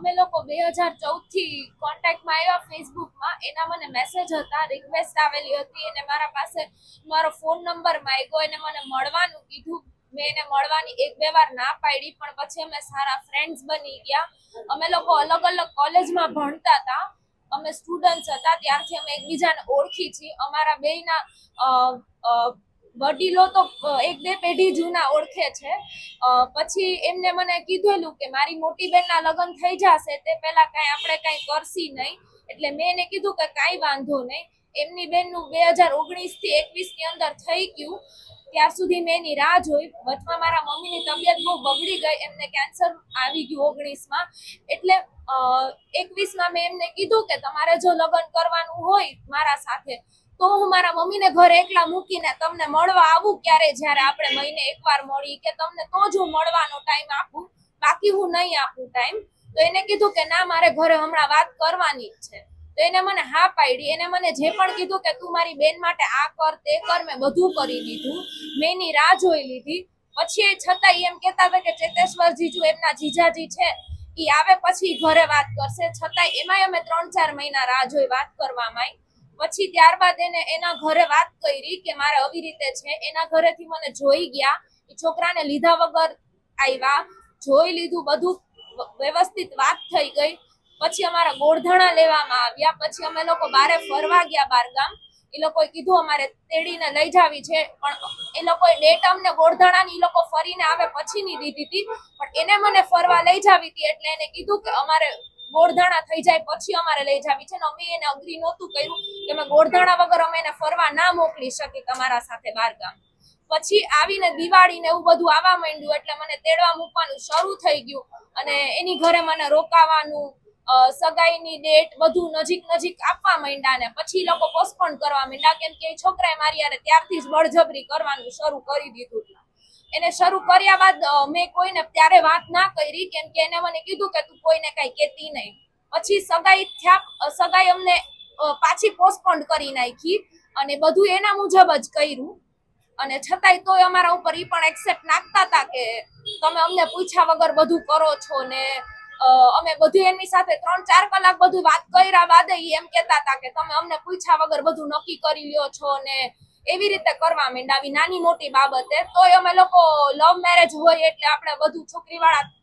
અમે લોકો બે હજાર ચૌદથી કોન્ટેક્ટમાં આવ્યા ફેસબુકમાં એના મને મેસેજ હતા રિક્વેસ્ટ આવેલી હતી. અને મારા પાસે મારો ફોન નંબર માંગ્યો. એને મને મળવાનું કીધું. મેં એને મળવાની એક બે વાર ના પાડી, પણ પછી અમે સારા ફ્રેન્ડ્સ બની ગયા. અમે લોકો અલગ અલગ કોલેજમાં ભણતા હતા. અમે સ્ટુડન્ટ્સ હતા. ત્યારથી અમે એકબીજાને ઓળખી છીએ. અમારા બેયના વડીલો તો એક બે પેઢી જૂના ઓળખે છે. પછી એમને મને કીધેલું કે મારી મોટી બેનના લગ્ન થઈ જશે, તે પહેલા કાંઈ આપણે કાંઈ કરશી નહીં. એટલે મેં એને કીધું કે કાંઈ વાંધો નહીં. એમની બેનનું બે હજાર ઓગણીસથી એકવીસની અંદર થઈ ગયું. ત્યાર સુધી મેં એની રાહ જોઈ. વચમાં મારા મમ્મીની તબિયત બહુ બગડી ગઈ. એમને કેન્સર આવી ગયું ઓગણીસમાં. એટલે એકવીસમાં મેં એમને કીધું કે તમારે જો લગ્ન કરવાનું હોય મારા સાથે તો હું મારા મમ્મીને ઘરે એકલા મૂકીને તમને મળવા આવું ક્યારે? જ્યારે આપણે મહિને એકવાર મળી કે તમને તો જ હું મળવાનો ટાઈમ આપું. બાકી હું નહીં આપું ટાઈમ તો એને કીધું કે ના, મારે ઘરે હમણાં વાત કરવાની જ છે. તો એને મને હા પાડી. એને મને જે પણ કીધું કે તું મારી બેન માટે આ કર, તે કર, મેં બધું કરી દીધું મેં એની રાહ જોઈ લીધી. પછી છતાં એમ કહેતા હતા કે ચેતેશ્વર જીજુ એમના જીજાજી છે. એ આવે પછી ઘરે વાત કરશે. છતાંય એમાંય અમે ત્રણ ચાર મહિના રાહ જોઈ વાત કરવામાં પછી ત્યારબાદ એને એના ઘરે વાત કરી કે મારે આવી રીતે છે. એના ઘરેથી મને જોઈ ગયા એ છોકરાને લીધા વગર આવ્યા. જોઈ લીધું, બધું વ્યવસ્થિત વાત થઈ ગઈ. પછી અમારા ગોળધાણા લેવામાં આવ્યા. પછી અમે લોકો બારે ફરવા ગયા બારગામ. એ લોકોએ કીધું, અમારે તેડીને લઈ જાવી છે. પણ એ લોકોએ ડેટ અમને ગોળધાણાની એ લોકો ફરીને આવે પછીની દીધી હતી. પણ એને મને ફરવા લઈ જાવી હતી એટલે એને કીધું કે અમારે ગોળધાણા થઈ જાય, પછી અમારે લઈ જાવી છે. અમે એને અગ્રી નહોતું કર્યું. કે અમે ગોળધાણા વગર અમે એને ફરવા ના મોકલી શકીએ તમારા સાથે બારગામ પછી આવીને દિવાળી ને એવું બધું આવવા માંડ્યું, એટલે મને તેડવા મૂકવાનું શરૂ થઈ ગયું. અને એની ઘરે મને રોકાવાનું સગાઈની ડેટ બધું નજીક નજીક આપવા માંડ્યા ને પછી લોકો પોસ્ટપોન કરવા માંડ્યા. કેમ કે છોકરાએ મારી યારે ત્યારથી જ બળજબરી કરવાનું શરૂ કરી દીધું. એને શરૂ કર્યા બાદ મેં કોઈને ત્યારે વાત ના કરી કેમ કે એને મને કીધું કે તું કોઈને કઈ કહેતી નહીં. પછી સગાઈ થયા સગાઈ અમને પાછી પોસ્ટપોન્ડ કરી નાખી અને બધું એના મુજબ જ કર્યું. અને છતાંય તોય અમારા ઉપર એ પણ એક્સેપ્ટ નાખતા હતા કે તમે અમને પૂછ્યા વગર બધું કરો છો ને અમે બધું એમની સાથે ત્રણ ચાર કલાક બધું વાત કર્યા બાદ એમ કહેતા હતા કે તમે અમને પૂછ્યા વગર બધું નક્કી કરી લ્યો છો ને એવી રીતે કરવા માંડ્યા નાની મોટી બાબતે તોય અમે લોકો લવ મેરેજ હોય એટલે આપણે બધું છોકરીવાળા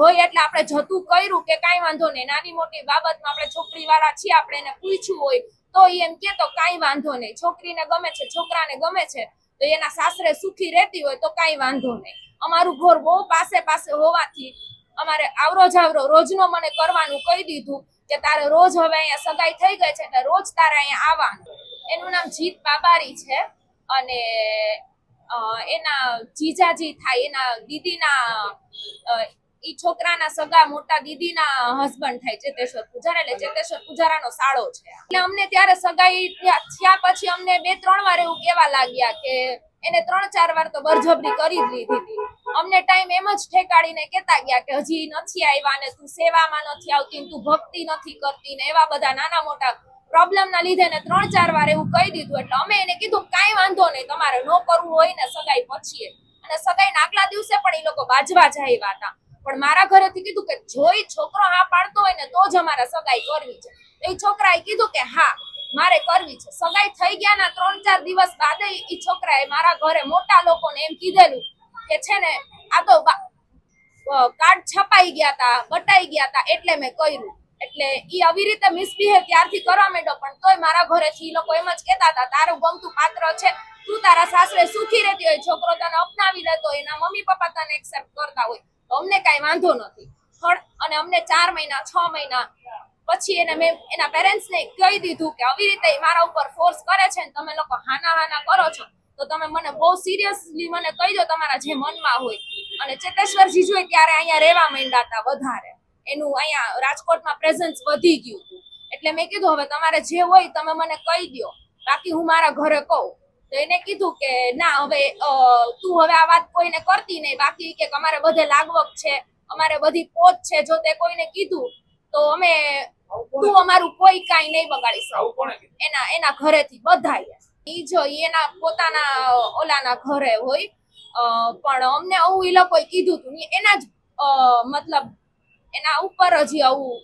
હોય એટલે આપણે જતું કર્યું કે કાંઈ વાંધો નહીં. નાની મોટી બાબતમાં આપણે છોકરીવાળા છીએ, આપણે એને પૂછ્યું હોય, તો એમ કે તો કાંઈ વાંધો નહીં. છોકરીને ગમે છે, છોકરાને ગમે છે, તો એના સાસરે સુખી રહેતી હોય તો કાંઈ વાંધો નહીં. અમારું ઘર બહુ પાસે પાસે હોવાથી અમારે આવરો જાવરો રોજનો મને કરવાનું કહી દીધું કે તારે રોજ હવે અહીંયા સગાઈ થઈ ગઈ છે, એટલે રોજ તારે અહીંયા આવવાનું. એનું નામ જીત બાબારી છે અને એના જીજાજી થાય, એના દીદીના ઈ છોકરાના સગા મોટા દીદીના હસબન્ડ થાય ચેતેશ્વર પૂજારા, એટલે ચેતેશ્વર પૂજારાનો સાળો છે. એટલે અમને ત્યારે સગાઈ થયા પછી અમને બે, ત્રણ વાર એવું કેવા લાગ્યા કે એને ત્રણ, ચાર વાર તો બરજબરી કરી જ લીધી હતી. અમને ટાઈમ એમ જ ઠેકાડીને કેતા ગયા કે હજી નથી આવ્યા ને તું સેવામાં નથી આવતી તું ભક્તિ નથી કરતી ને એવા બધા નાના મોટા પ્રોબ્લેમ ના લીધે ને ત્રણ ચાર વાર એવું કહી દીધું. એટલે અમે એને કીધું, કાંઈ વાંધો નહીં, તમારે ન કરવું હોય ને સગાઈ પછી. અને સગાઈ આગલા દિવસે પણ એ લોકો બાજવા જાય હતા. પણ મારા ઘરેથી કીધું કે જો એ છોકરો હા પાડતો હોય ને તો જ અમારે સગાઈ કરવી છે. એ છોકરાએ કીધું કે, હા, મારે કરવી છે. સગાઈ થઈ ગયા ના ત્રણ ચાર દિવસ બાદ એ છોકરાએ મારા ઘરે મોટા લોકોને એમ કીધેલું કે છે ને, આ તો કાર્ડ છપાઈ ગયા તા, બટાઈ ગયા તા, એટલે મેં કર્યું. એટલે ઈ આવી રીતે મિસબિહેવ ત્યારથી કરવા માંડ્યો. પણ તોય મારા ઘરેથી ઈ લોકો એમ જ કહેતા હતા, તારું ગમતું પાત્ર છે. તું તારા સાસરે સુખી રહેતી હોય, છોકરો તને અપનાવી લેતો હોય, એના મમ્મી પપ્પા તને એક્સેપ્ટ કરતા હોય. તો અમને કાંઈ વાંધો નથી. અને અમને ચાર મહિના, છ મહિના પછી એને મેં એના પેરેન્ટ્સને કહી દીધું કે આવી રીતે મારા ઉપર ફોર્સ કરે છે ને તમે લોકો હાના હાના કરો છો, તો તમે મને બહુ સિરિયસલી મને કહી દો તમારા જે મનમાં હોય. અને ચેતેશ્વર જીજુએ ત્યારે અહીંયા રહેવા માંડ્યા હતા વધારે. એનું અહીંયા રાજકોટમાં પ્રેઝન્સ વધી ગયું હતું. એટલે મેં કીધું હવે તમારે જે હોય તમે મને કહી દો બાકી હું મારા ઘરે કહું. તો એને કીધું કે ના હવે તું હવે આ વાત કોઈને કરતી નહીં. બાકી કે અમારે બધે લાગવક છે. અમારે બધી પોત છે. જો તે કોઈને કીધું તો અમે તું અમારું કોઈ કાંઈ નહીં બગાડી શકો એના એના ઘરેથી બધા ઈ જો એના પોતાના ઓલાના ઘરે હોય. પણ અમને આવું એ લોકોએ કીધું હતું એના જ મતલબ એના ઉપર હજી આવું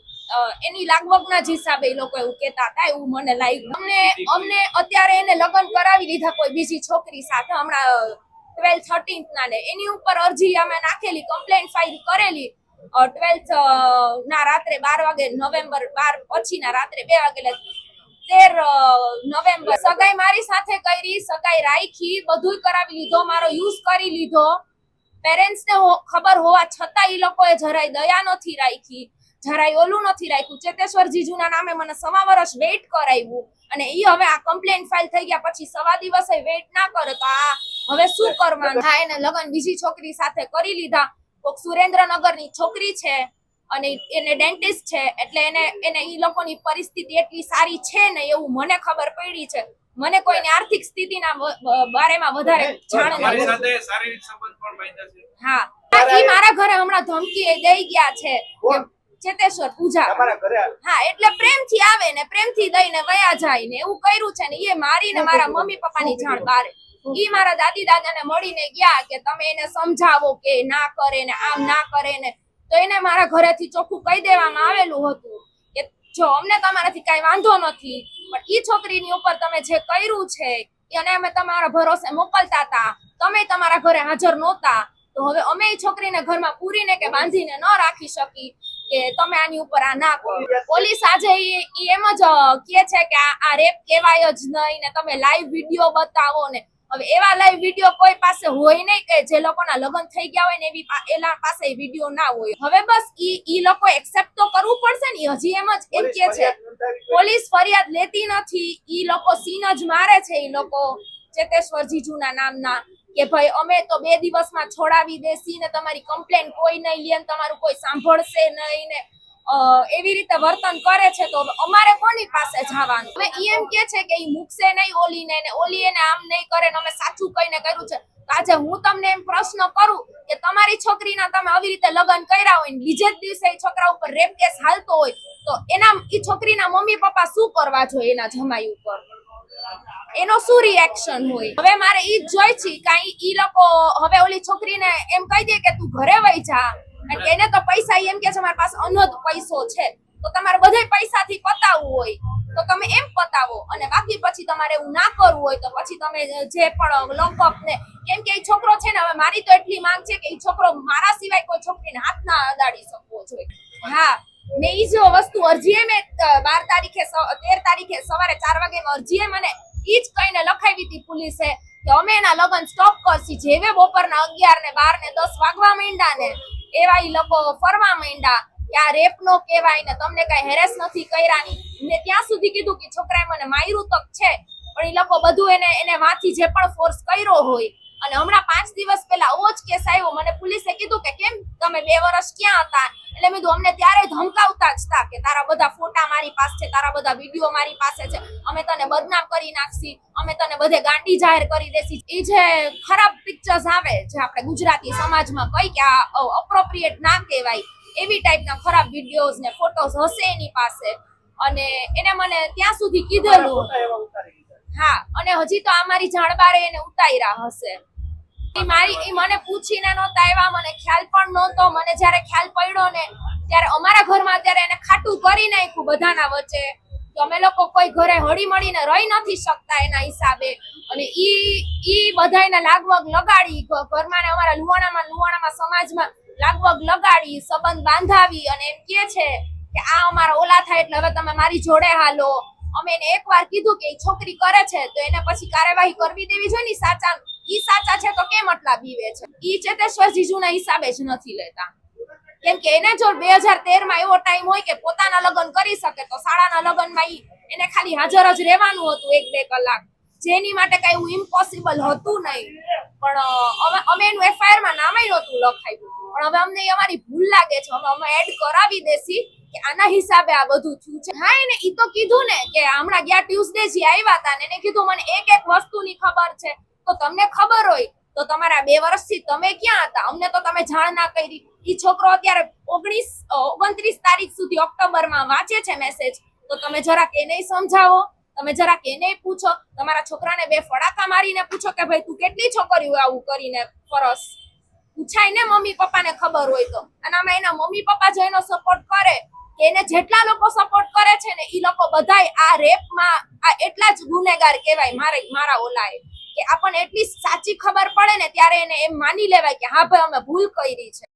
એની લાગવગના જ હિસાબે એ લોકો એવું કહેતા હતા, એવું મને લાગ્યું. અમને અમને અત્યારે એને લગ્ન કરાવી લીધા કોઈ બીજી છોકરી સાથે, હમણાં ટ્વેલ્થ થર્ટીન્થ ના ને. એની ઉપર અરજી અમે નાખેલી કમ્પ્લેન ફાઇલ કરેલી ટ્વેલ્થ ના રાત્રે બાર વાગે, નવેમ્બર બાર પછી ના રાત્રે બે વાગે તેર નવેમ્બર. સગાઈ મારી સાથે કરી, સગાઈ રાખી, બધુંય કરાવી લીધો, મારો યુઝ કરી લીધો. પેરેન્ટ્સ ને હો- ખબર હોવા છતાં એ લોકોએ જરાય દયા નથી રાખી જરાય ઓલું નથી રાખ્યું. ચેતેશ્વર જીજુના નામે મને સવા વર્ષ વેઇટ કરાવ્યું અને એ હવે આ કમ્પ્લેન ફાઇલ થઈ ગયા પછી સવા દિવસે વેઇટ ના કરે તો આ હવે શું કરવાનું? થાય એને લગ્ન બીજી છોકરી સાથે કરી લીધા. કોક સુરેન્દ્રનગરની છોકરી છે અને એને ડેન્ટિસ્ટ છે એટલે એને એને ઈ લોકોની પરિસ્થિતિ એટલી સારી છે ને એવું મને ખબર પડી છે. મને કોઈની આર્થિક સ્થિતિના બારેમાં વધારે જાણ નથી. હા. ઈ મારા ઘરે હમણાં ધમકી દઈ ગયા છે. ચેતેશ્વર પૂજા. હા એટલે પ્રેમથી આવે ને પ્રેમથી દઈને વયા જાય ને એવું કર્યું છે ને એ મારીને મારા મમ્મી પપ્પાની જાણ બારે. ઈ મારા દાદી દાદાને મળીને ગયા કે તમે એને સમજાવો કે ના કરે ને આમ ના કરે ને. તો એને મારા ઘરેથી ચોખ્ખું કહી દેવામાં આવેલું હતું કે જો અમને તમારાથી કાંઈ વાંધો નથી પણ ઈ છોકરીની ઉપર તમે જે કર્યું છે એને અમે તમારા ભરોસે મોકલતા હતા. તમે તમારા ઘરે હાજર નહોતા. તો હવે અમે એ છોકરીને ઘરમાં પૂરીને કે બાંધીને ન રાખી શકી કે તમે આની ઉપર આ ના કરો. પોલીસ આજે એમ જ કે છે કે આ રેપ કહેવાય જ નહીં ને તમે લાઈવ વીડિયો બતાવો ને હવે એવા લાઈવ વીડિયો કોઈ પાસે હોય નહીં કે જે લોકોના લગ્ન થઈ ગયા હોય ને એવી એના પાસે વીડિયો ના હોય હવે બસ ઈ ઈ લોકો એક્સેપ્ટ તો કરવું પડશે ને હજી એમ જ એમ કે છે. પોલીસ ફરિયાદ લેતી નથી, ઈ લોકો સીન જ મારે છે, ઈ લોકો ચેતેશ્વર જીજુના નામના, કે ભાઈ અમે તો બે દિવસમાં છોડાવી દેસી ને તમારી કમ્પ્લેન કોઈ નહીં લે તમારું કોઈ સાંભળશે નહીં ને એવી રીતે વર્તન કરે છે તો અમારે કોની પાસે જવાનું? હવે ઈ એમ કે છે કે ઈ મૂકશે નહીં ઓલીને ને ઓલી એને આમ નહીં કરે ને અમે સાચું કહીને કર્યું છે. આજે હું તમને એમ પ્રશ્ન કરું કે તમારી છોકરીના તમે આવી રીતે લગ્ન કર્યા હોય બીજે જ દિવસે એ છોકરા ઉપર રેપ કેસ હાલતો હોય, તો એના ઈ છોકરીના મમ્મી પપ્પા શું કરવા જોઈએ એના જમાઈ ઉપર? એનો શું રિએક્શન હોય? હવે મારે ઈ જ જોઈ છે કાંઈ ઈ લોકો, હવે ઓલી છોકરીને એમ કહી દે કે તું ઘરે વહી જા. અને કે એને તો પૈસા એમ કે છે, મારી પાસે અનહદ પૈસો છે. તો તમારે બધે પૈસાથી પતાવવું હોય. તો તમે એમ પતાવો. અને બાકી પછી તમારે એવું ના કરવું હોય તો પછી તમે જે પણ લોકઅપ ને કેમ કે એ છોકરો છે ને, હવે મારી તો એટલી માંગ છે કે એ છોકરો મારા સિવાય કોઈ છોકરીને હાથ ના અડાડી શકવો જોઈએ. હા, ને એ જો વસ્તુ અરજીએ મેં બાર તારીખે તેર તારીખે સવારે ચાર વાગે અરજીએ મને એ જ કહીને લખાવી હતી પોલીસે કે અમે એના લગ્ન સ્ટોપ કરશી. જેવે બપોરના અગિયાર ને બાર ને દસ વાગવા માંડ્યા ને એવા ઈ લોકો ફરવા માંડ્યા. કે આ રેપ નો કહેવાય ને તમને કઈ હેરેસ નથી કર્યાની ને. ત્યાં સુધી કીધું કે છોકરાએ મને માયરું તક છે. પણ ઈ લોકો બધું એને એને વાંચી જે પણ ફોર્સ કર્યો હોય અને હમણાં પાંચ દિવસ પહેલા આવો જ કેસ આવ્યો. મને પોલીસે કીધું કે કેમ તમે બે વર્ષ ક્યાં હતા? એટલે મેં અમને ત્યારે ધમકાવતા જ હતા કે તારા બધા ફોટા મારી પાસે છે તારા બધા વીડિયો મારી પાસે છે. અમે તને બદનામ કરી નાખશી. અમે તને બધે ગાંડી જાહેર કરી દેસી એ જે ખરાબ પિક્ચર્સ આવે જે આપણે ગુજરાતી સમાજમાં કઈ કે આ અપ્રોપ્રિએટ ના કહેવાય એવી ટાઈપના ખરાબ વિડીયોઝ ને ફોટોઝ હશે એની પાસે. અને એને મને ત્યાં સુધી કીધેલું. હા અને હજી તો અમારી જાણબારે એને ઉતાર્યા હશે. મારી એ મને પૂછીને નહોતા આવ્યા, મને ખ્યાલ પણ નહોતો. મને જ્યારે ખ્યાલ પડ્યો ને, ત્યારે અમારા ઘરમાં અત્યારે એને ખાટું કરી નાખ્યું બધાના વચ્ચે. તો અમે લોકો કોઈ ઘરે હળી મળીને રહી નથી શકતા એના હિસાબે. અને ઈ ઈ બધાને લાગવગ લગાડી ઘરમાં ને અમારા લુવાણામાં લુવાણામાં સમાજમાં લાગવગ લગાડી, સંબંધ બાંધાવી અને એમ કે છે કે આ અમારા ઓલા થાય એટલે હવે તમે મારી જોડે હાલો. અમે એને એકવાર કીધું કે છોકરી કરે છે, તો એને પછી કાર્યવાહી કરવી દેવી જોઈએ ને સાચા ઈ સાચા છે તો કેમ આટલા બીવે છે? ઈ ચેતેશ્વર જીજુના હિસાબે જ નથી લેતા. કેમ કે એને જો બે હજાર તેરમાં એવો ટાઈમ હોય કે પોતાના લગ્ન કરી શકે તો શાળાના લગ્નમાં ઈ એને ખાલી હાજર જ રહેવાનું હતું એક બે કલાક. જેની માટે કઈ એવું ઇમ્પોસિબલ હતું નહીં. પણ અમે એનું એફઆઈઆરમાં નામે નહોતું લખાયું પણ હવે અમને અમારી ભૂલ લાગે છે. અમે અમે એડ કરાવી દેસી કે આના હિસાબે આ બધું થયું છે. હા, એને ઈ તો કીધું ને કે હમણાં ગયા ટ્યુઝડે જે આવ્યા હતા ને એને કીધું, મને એક એક વસ્તુની ખબર છે. તો તમને ખબર હોય, તો તમારા બે વર્ષથી તમે ક્યાં હતા? અમને તો તમે જાણ ના કરી. ઈ છોકરો અત્યારે ઓગણીસ ઓગણત્રીસ તારીખ સુધી ઓક્ટોબરમાં વાંચે છે મેસેજ તો તમે જરાક એને સમજાવો, તમે જરાક એને પૂછો. તમારા છોકરાને બે ફડાકા મારીને પૂછો કે ભાઈ, તું કેટલી છોકરીઓ આવું કરીને ફરસ? પૂછાય ને મમ્મી પપ્પાને ખબર હોય તો. અને આમાં એના મમ્મી પપ્પા જો એનો સપોર્ટ કરે, કે એને જેટલા લોકો સપોર્ટ કરે છે ને એ લોકો બધાય આ રેપમાં આ એટલા જ ગુનેગાર કહેવાય મારે, મારા ઓલાએ. કે આપણને એટલી સાચી ખબર પડે ને ત્યારે એને એમ માની લેવાય કે હા ભાઈ, અમે ભૂલ કરી છે.